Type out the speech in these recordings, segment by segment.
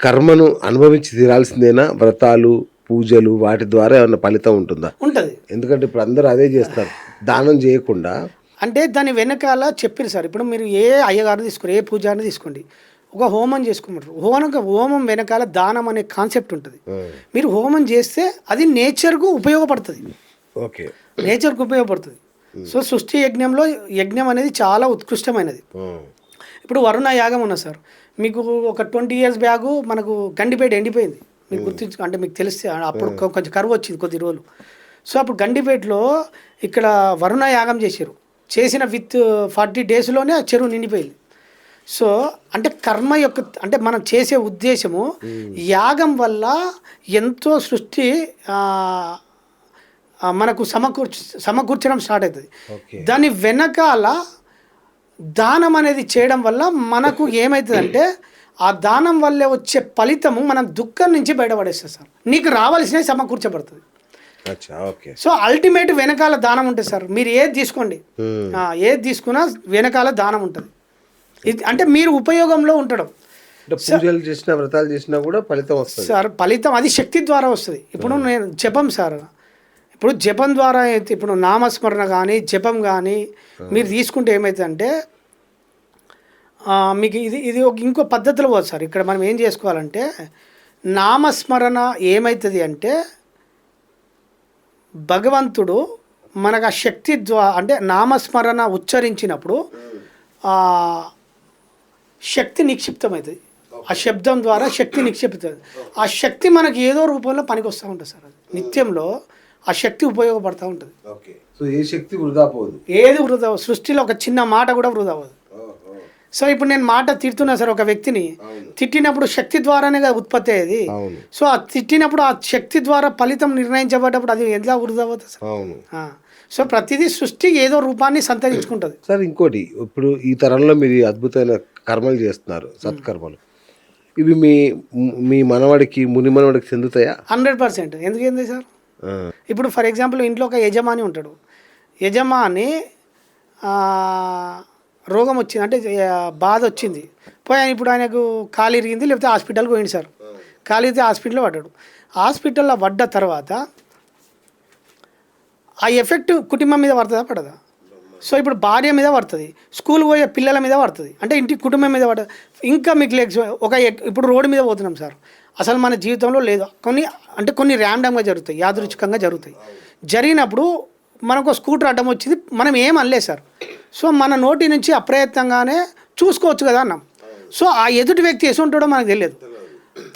కర్మను అనుభవించి తీరాల్సిందేనా? వ్రతాలు పూజలు వాటి ద్వారా ఏమన్నా ఫలితం ఉంటుందా? ఉంటుంది. ఎందుకంటే ఇప్పుడు అందరూ అదే చేస్తారు. దానం చేయకుండా అంటే దాని వెనకాల చెప్పారు సార్. ఇప్పుడు మీరు ఏ అయ్యగారిని తీసుకోండి ఏ పూజారిని తీసుకోండి. ఒక హోమం చేసుకోమంటారు హోమం హోమం వెనకాల దానం అనే కాన్సెప్ట్ ఉంటుంది. మీరు హోమం చేస్తే అది నేచర్కు ఉపయోగపడుతుంది. ఓకే. నేచర్కు ఉపయోగపడుతుంది. సో సృష్టి యజ్ఞంలో యజ్ఞం అనేది చాలా ఉత్కృష్టమైనది. ఇప్పుడు వరుణ యాగం ఉన్నది సార్. మీకు ఒక ట్వంటీ ఇయర్స్ బ్యాగు మనకు గండిపేట ఎండిపోయింది. మీకు గుర్తించు అంటే మీకు తెలిస్తే అప్పుడు కొ- కొంచెం కరువు వచ్చింది కొద్ది రోజులు. సో అప్పుడు గండిపేటలో ఇక్కడ వరుణ యాగం చేశారు. చేసిన విత్ ఫార్టీ డేస్లోనే ఆ చెరువు నిండిపోయింది. సో అంటే కర్మ యొక్క అంటే మనం చేసే ఉద్దేశము యాగం వల్ల ఎంతో సృష్టి మనకు సమకూర్చ సమకూర్చడం స్టార్ట్ అవుతుంది. దాని వెనకాల దానం అనేది చేయడం వల్ల మనకు ఏమవుతుందంటే ఆ దానం వల్లే వచ్చే ఫలితము మనం దుఃఖం నుంచి బయటపడేస్తుంది సార్. నీకు రావాల్సినవి సమకూర్చబడుతుంది. సో అల్టిమేట్ వెనకాల దానం ఉంటుంది సార్. మీరు ఏది తీసుకోండి. ఆ, ఏది తీసుకున్నా వెనకాల దానం ఉంటుంది. అంటే మీరు ఉపయోగంలో ఉండడం. పూజలు చేసినా వ్రతాలు చేసినా కూడా ఫలితం వస్తుంది. సార్ ఫలితం అది శక్తి ద్వారా వస్తుంది. ఇప్పుడు నేను జపం సార్. ఇప్పుడు జపం ద్వారా అయితే ఇప్పుడు నామస్మరణ కానీ జపం కానీ మీరు తీసుకుంటే ఏమవుతుందంటే మీకు ఇది ఇది ఒక ఇంకో పద్ధతిలో పోదు సార్. ఇక్కడ మనం ఏం చేసుకోవాలంటే నామస్మరణ ఏమవుతుంది అంటే భగవంతుడు మనకు ఆ శక్తి ద్వారా అంటే నామస్మరణ ఉచ్చరించినప్పుడు శక్తి నిక్షిప్తమవుతుంది ఆ శబ్దం ద్వారా శక్తి నిక్షిప్తుంది ఆ శక్తి మనకి ఏదో రూపంలో పనికి వస్తూ ఉంటుంది సార్ అది. నిత్యంలో ఆ శక్తి ఉపయోగపడుతూ ఉంటుంది. సో ఏ శక్తి వృధా పోదు? ఏది వృధా. సృష్టిలో ఒక చిన్న మాట కూడా వృధా అవ్వదు సో ఇప్పుడు నేను మాట తిడుతున్నా సార్ ఒక వ్యక్తిని. తిట్టినప్పుడు శక్తి ద్వారానే కదా ఉత్పత్తి అయ్యేది. సో ఆ తిట్టినప్పుడు ఆ శక్తి ద్వారా ఫలితం నిర్ణయించబడ్డప్పుడు అది ఎలా వృధా అవుతుంది సార్. సో ప్రతిదీ సృష్టి ఏదో రూపాన్ని సంతరించుకుంటుంది. సార్ ఇంకోటి ఇప్పుడు ఈ తరంలో మీరు అద్భుతమైన కర్మలు చేస్తున్నారు సత్కర్మలు. ఇవి మీ మీ మనవడికి ముని మనవడికి చెందుతాయా? Hundred percent. ఎందుకేంది సార్? ఆ, ఇప్పుడు ఫర్ ఎగ్జాంపుల్ ఇంట్లో ఒక యజమాని ఉంటాడు. యజమాని రోగం వచ్చింది అంటే బాధ వచ్చింది. పోయి ఆయన ఇప్పుడు ఆయనకు కాలు ఇరిగింది లేకపోతే హాస్పిటల్కి పోయింది సార్. కాలు ఇరిగితే హాస్పిటల్లో పడ్డాడు. హాస్పిటల్లో పడ్డ తర్వాత ఆ ఎఫెక్ట్ కుటుంబం మీద పడుతుందా పడదా? సో ఇప్పుడు భార్య మీద పడుతుంది స్కూల్ పోయే పిల్లల మీద పడుతుంది. అంటే ఇంటి కుటుంబం మీద పడుతుంది ఇంకా మీకు లెక్స్ ఒక ఇప్పుడు రోడ్డు మీద పోతున్నాం సార్. అసలు మన జీవితంలో లేదు. కొన్ని అంటే కొన్ని ర్యాండమ్గా జరుగుతాయి యాదృచ్ఛికంగా జరుగుతాయి. జరిగినప్పుడు మనకు ఒక స్కూటర్ అడ్డం వచ్చింది మనం ఏం అనలేదు సార్. సో మన నోటి నుంచి అప్రయత్నంగానే చూసుకోవచ్చు కదా అన్నాం. సో ఆ ఎదుటి వ్యక్తి ఉంటాడో మనకు తెలియదు.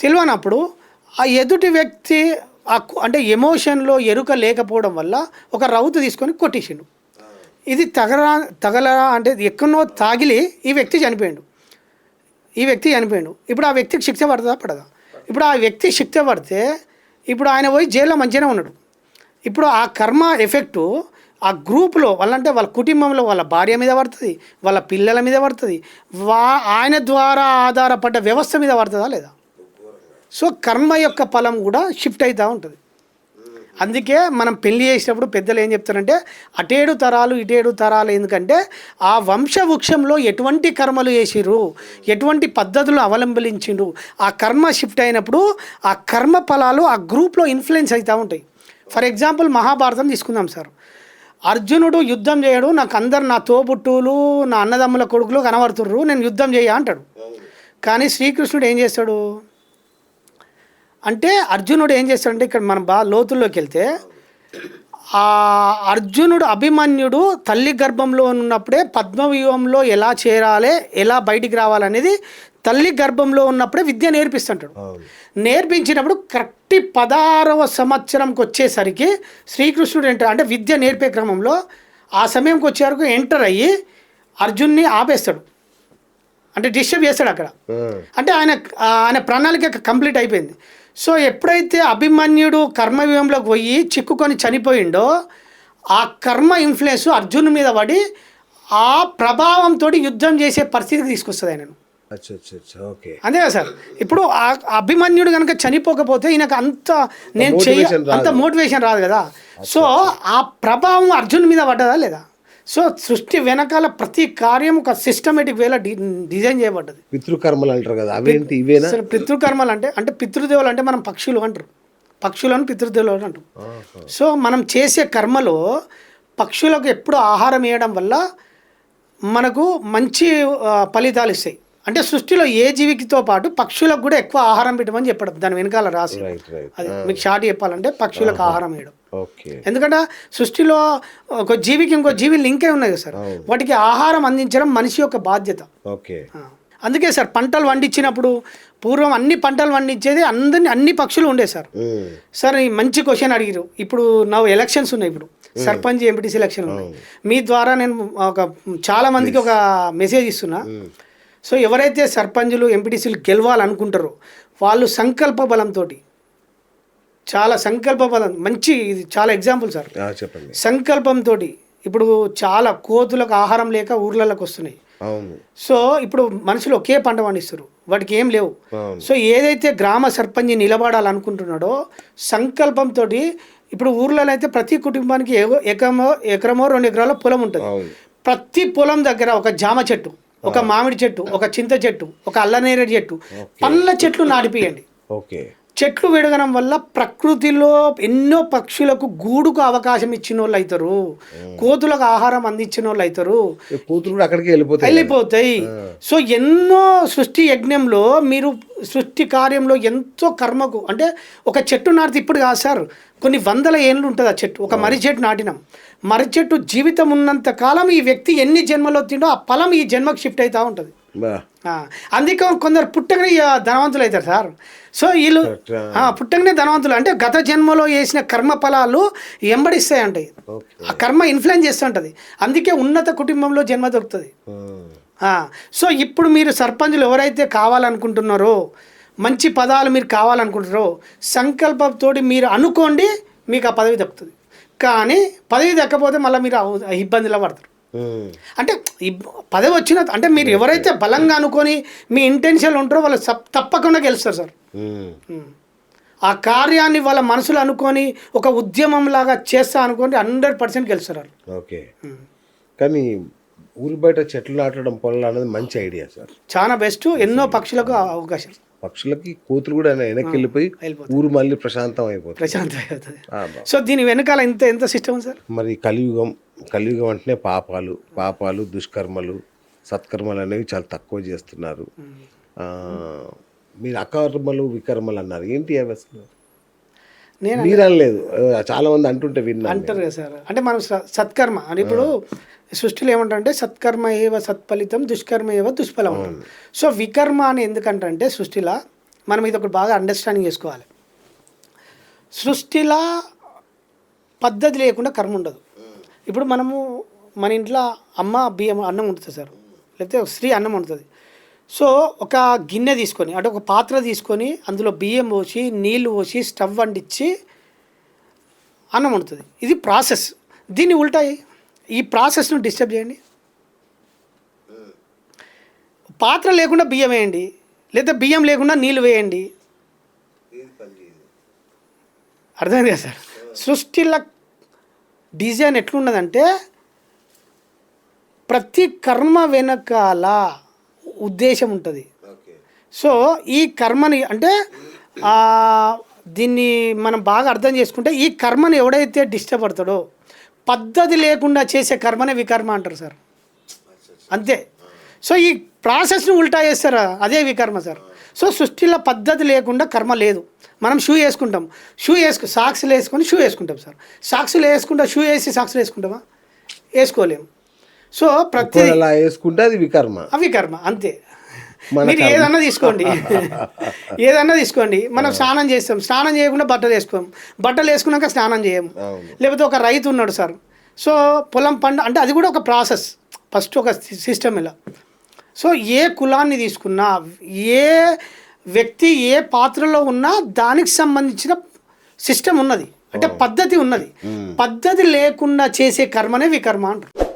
తెలియనప్పుడు ఆ ఎదుటి వ్యక్తి ఆ అంటే ఎమోషన్లో ఎరుక లేకపోవడం వల్ల ఒక రౌతు తీసుకొని కొట్టేసిండు. ఇది తగరా తగలరా అంటే ఎక్కడో తాగిలి ఈ వ్యక్తి చనిపోయాడు. ఈ వ్యక్తి చనిపోయాడు. ఇప్పుడు ఆ వ్యక్తికి శిక్ష పడుతుందా పడదా. ఇప్పుడు ఆ వ్యక్తి శిక్ష పడితే ఇప్పుడు ఆయన పోయి జైల్లో మంచిగానే ఉన్నాడు. ఇప్పుడు ఆ కర్మ ఎఫెక్టు ఆ గ్రూప్లో వాళ్ళంటే వాళ్ళ కుటుంబంలో వాళ్ళ భార్య మీద పడుతుంది వాళ్ళ పిల్లల మీద పడుతుంది వా ఆయన ద్వారా ఆధారపడ్డ వ్యవస్థ మీద పడుతుందా లేదా? సో కర్మ యొక్క ఫలం కూడా షిఫ్ట్ అవుతూ ఉంటుంది. అందుకే మనం పెళ్ళి చేసినప్పుడు పెద్దలు ఏం చెప్తారంటే అటేడు తరాలు ఇటేడు తరాలు. ఎందుకంటే ఆ వంశవృక్షంలో ఎటువంటి కర్మలు చేసిరు ఎటువంటి పద్ధతులు అవలంబించిండ్రు ఆ కర్మ షిఫ్ట్ అయినప్పుడు ఆ కర్మ ఫలాలు ఆ గ్రూప్లో ఇన్ఫ్లుయెన్స్ అవుతూ ఉంటాయి. ఫర్ ఎగ్జాంపుల్ మహాభారతం తీసుకుందాం సార్. అర్జునుడు యుద్ధం చేయడు నాకు అందరు నా తోబుట్టువులు నా అన్నదమ్ముల కొడుకులు కనబడుతుర్రు నేను యుద్ధం చేయ అంటాడు. కానీ శ్రీకృష్ణుడు ఏం చేస్తాడు? అంటే అర్జునుడు ఏం చేస్తాడంటే ఇక్కడ మనం బాగా లోతుల్లోకి వెళ్తే ఆ అర్జునుడు అభిమన్యుడు తల్లి గర్భంలో ఉన్నప్పుడే పద్మవ్యూహంలో ఎలా చేరాలి ఎలా బయటికి రావాలనేది తల్లి గర్భంలో ఉన్నప్పుడే విద్య నేర్పిస్తుంటాడు. నేర్పించినప్పుడు కరెక్ట్ పదహారవ సంవత్సరంకి వచ్చేసరికి శ్రీకృష్ణుడు ఎంటర్ అంటే విద్య నేర్పే క్రమంలో ఆ సమయంకి వచ్చే వరకు ఎంటర్ అయ్యి అర్జున్ని ఆపేస్తాడు. అంటే డిస్టర్బ్ చేస్తాడు అక్కడ. అంటే ఆయన ఆయన ప్రణాళిక కంప్లీట్ అయిపోయింది. సో ఎప్పుడైతే అభిమన్యుడు కర్మవ్యూహంలోకి పోయి చిక్కుకొని చనిపోయిండో ఆ కర్మ ఇన్ఫ్లుయెన్స్ అర్జున్ మీద పడి ఆ ప్రభావంతో యుద్ధం చేసే పరిస్థితికి తీసుకొస్తుంది ఆయనను. అంతే కదా సార్? ఇప్పుడు ఆ అభిమన్యుడు కనుక చనిపోకపోతే ఈయనకు అంత నేను చెయ్య. అంత మోటివేషన్ రాదు కదా? సో ఆ ప్రభావం అర్జున్ మీద పడ్డదా లేదా? సో సృష్టి వెనకాల ప్రతి కార్యం ఒక సిస్టమేటిక్ వేలో డిజైన్ చేయబడ్డది. పితృకర్మలు అంటారు కదా అవేంటి? ఇవేనా? పితృకర్మలు అంటే అంటే పితృదేవులు అంటే మనం పక్షులు అంటారు. పక్షులను పితృదేవులు అంటారు. సో మనం చేసే కర్మలో పక్షులకు ఎప్పుడు ఆహారం వేయడం వల్ల మనకు మంచి ఫలితాలు ఇస్తాయి. అంటే సృష్టిలో ఏ జీవికితో పాటు పక్షులకు కూడా ఎక్కువ ఆహారం పెట్టమని చెప్పడం దాని వెనకాల రాసి అది మీకు షార్ట్ చెప్పాలంటే పక్షులకు ఆహారం వేయడం. ఎందుకంటే సృష్టిలో ఒక జీవికి ఇంకో జీవి లింకే ఉన్నాయి కదా సార్. వాటికి ఆహారం అందించడం మనిషి యొక్క బాధ్యత. అందుకే సార్ పంటలు పండించినప్పుడు పూర్వం అన్ని పంటలు పండించేది అందరిని అన్ని పక్షులు ఉండే సార్. సార్ ఈ మంచి క్వశ్చన్ అడిగారు ఇప్పుడు నా ఎలక్షన్స్ ఉన్నాయి ఇప్పుడు. సర్పంచ్ ఎంపీటీసీ ఎలక్షన్ ఉన్నాయి. మీ ద్వారా నేను ఒక చాలా మందికి ఒక మెసేజ్ ఇస్తున్నా. సో ఎవరైతే సర్పంచులు ఎంపీటీసీలు గెలవాలనుకుంటారో వాళ్ళు సంకల్ప బలంతో చాలా సంకల్ప బలం మంచి ఇది చాలా ఎగ్జాంపుల్ సార్. చెప్పండి. సంకల్పంతో ఇప్పుడు చాలా కోతులకు ఆహారం లేక ఊర్లలోకి వస్తున్నాయి. సో ఇప్పుడు మనుషులు ఒకే పంట పండిస్తారు వాటికి ఏం లేవు. సో ఏదైతే గ్రామ సర్పంచ్ నిలబడాలనుకుంటున్నాడో సంకల్పంతో ఇప్పుడు ఊర్లలో అయితే ప్రతి కుటుంబానికి ఏవో ఎకరమో ఎకరమో రెండు ఎకరాల పొలం ఉంటుంది. ప్రతి పొలం దగ్గర ఒక జామ చెట్టు. ఒక మామిడి చెట్టు ఒక చింత చెట్టు ఒక అల్లనేరేడు చెట్టు పండ్ల చెట్లు నాటిపియండి. ఓకే. చెట్లు పెరగడం వల్ల ప్రకృతిలో ఎన్నో పక్షులకు గూడుకు అవకాశం ఇచ్చిన వాళ్ళు అవుతారు కోతులకు ఆహారం అందించిన వాళ్ళు అవుతారు కూడా అక్కడికి వెళ్ళిపోతాయి. వెళ్ళిపోతాయి. సో ఎన్నో సృష్టి యజ్ఞంలో మీరు సృష్టి కార్యంలో ఎంతో కర్మకు అంటే ఒక చెట్టు నాటితే ఇప్పుడు కాదు సార్ కొన్ని వందల ఏళ్ళు ఉంటుంది ఆ చెట్టు. ఒక మర్రి చెట్టు నాటినాం. మర్రి చెట్టు జీవితం ఉన్నంత కాలం ఈ వ్యక్తి ఎన్ని జన్మలో తిండో ఆ ఫలం ఈ జన్మకు షిఫ్ట్ అవుతూ ఉంటుంది. అందుకే కొందరు పుట్టగానే ఇక ధనవంతులు అవుతారు సార్. సో వీళ్ళు పుట్టగానే ధనవంతులు. అంటే గత జన్మలో చేసిన కర్మ ఫలాలు ఎంబడిస్తాయంటాయి ఓకే. ఆ కర్మ ఇన్ఫ్లుయెన్స్ చేస్తుంటుంది. అందుకే ఉన్నత కుటుంబంలో జన్మ దొరుకుతుంది. సో ఇప్పుడు మీరు సర్పంచులు ఎవరైతే కావాలనుకుంటున్నారో మంచి పదాలు మీరు కావాలనుకుంటున్నారో సంకల్పంతో మీరు అనుకోండి మీకు ఆ పదవి దక్కుతుంది. కానీ పదవి దక్కపోతే మళ్ళీ మీరు ఇబ్బందిలో పడతారు. అంటే పదవి వచ్చిన అంటే మీరు ఎవరైతే బలంగా అనుకొని మీ ఇంటెన్షన్ ఉంటారో వాళ్ళు తప్పకుండా గెలుస్తారు సార్. ఆ కార్యాన్ని వాళ్ళ మనసులో అనుకొని ఒక ఉద్యమం లాగా చేస్తా అనుకోండి హండ్రెడ్ పర్సెంట్ గెలుస్తారు వాళ్ళు. ఓకే. కానీ ఊరి బయట చెట్లు నాటడం పొలాలు అనేది మంచి ఐడియా సార్. చాలా బెస్ట్ ఎన్నో పక్షులకు అవకాశం. పక్షులకి కూతురు కూడా వెనక్కి వెళ్ళిపోయి ఊరు మళ్ళీ ప్రశాంతం అయిపోతుంది. ప్రశాంతం బా. సో దీని వెనకాల ఎంత ఎంత సిస్టమ్ సార్? మరి కలియుగం కలియుగం అంటేనే పాపాలు పాపాలు దుష్కర్మలు సత్కర్మలు అనేవి చాలా తక్కువ చేస్తున్నారు. మీరు అకర్మలు వికర్మలు అన్నారు. ఏంటి అవి అసలు? నేను మీరు అనలేదు. చాలా మంది అంటుంటే విన్నాను అంటారు కదా సార్. అంటే మనం సత్కర్మ. అని ఇప్పుడు సృష్టిలో ఏమంటారంటే సత్కర్మ ఏవ సత్ఫలితం దుష్కర్మ ఏవ దుష్ఫలం సో వికర్మ అని ఎందుకంటే సృష్టిలో మనం ఇది ఒకటి బాగా అండర్స్టాండింగ్ చేసుకోవాలి. సృష్టిలో పద్ధతి లేకుండా కర్మ ఉండదు. ఇప్పుడు మనము మన ఇంట్లో అమ్మ బియ్యం అన్నం ఉంటుంది సార్. లేకపోతే ఒక స్త్రీ అన్నం ఉంటుంది సో ఒక గిన్నె తీసుకొని అంటే ఒక పాత్ర తీసుకొని అందులో బియ్యం పోసి నీళ్ళు పోసి స్టవ్ వండించి అన్నం వండుతుంది. ఇది ప్రాసెస్. దీన్ని ఉల్టాయి ఈ ప్రాసెస్ను డిస్టర్బ్ చేయండి. పాత్ర లేకుండా బియ్యం వేయండి. లేదా బియ్యం లేకుండా నీళ్ళు వేయండి. అర్థమైంది కదా సార్? సృష్టిలో డిజైన్ ఎట్లున్నదంటే ప్రతి కర్మ వెనకాల ఉద్దేశం ఉంటుంది. సో ఈ కర్మని అంటే దీన్ని మనం బాగా అర్థం చేసుకుంటే ఈ కర్మని ఎవడైతే డిస్టర్బ్ పడతాడో పద్ధతి లేకుండా చేసే కర్మనే వికర్మ అంటారు సార్. అంతే. సో ఈ ప్రాసెస్ని ఉల్టా చేస్తారా? అదే వికర్మ సార్. సో సృష్టిలో పద్ధతి లేకుండా కర్మ లేదు. మనం షూ వేసుకుంటాం. షూ వేసుకు సాక్స్లు వేసుకొని షూ వేసుకుంటాం సార్. సాక్స్లు వేసుకుంటా షూ వేసి సాక్స్లు వేసుకుంటామా? వేసుకోలేము సో ప్రతి అలా వేసుకుంటే అది వికర్మ. అవి కర్మ అంతే. మీరు. ఏదన్నా తీసుకోండి. ఏదన్నా తీసుకోండి. మనం స్నానం చేస్తాం. స్నానం చేయకుండా బట్టలు వేసుకోం. బట్టలు వేసుకున్నాక స్నానం చేయము లేకపోతే ఒక రైతు ఉన్నాడు సార్. సో పొలం పంట అంటే అది కూడా ఒక ప్రాసెస్. ఫస్ట్ ఒక సిస్టమ్ ఇలా. సో ఏ కులాన్ని తీసుకున్నా ఏ వ్యక్తి ఏ పాత్రలో ఉన్నా దానికి సంబంధించిన సిస్టమ్ ఉన్నది. అంటే పద్ధతి ఉన్నది. పద్ధతి లేకుండా చేసే కర్మనే వికర్మ అంటారు.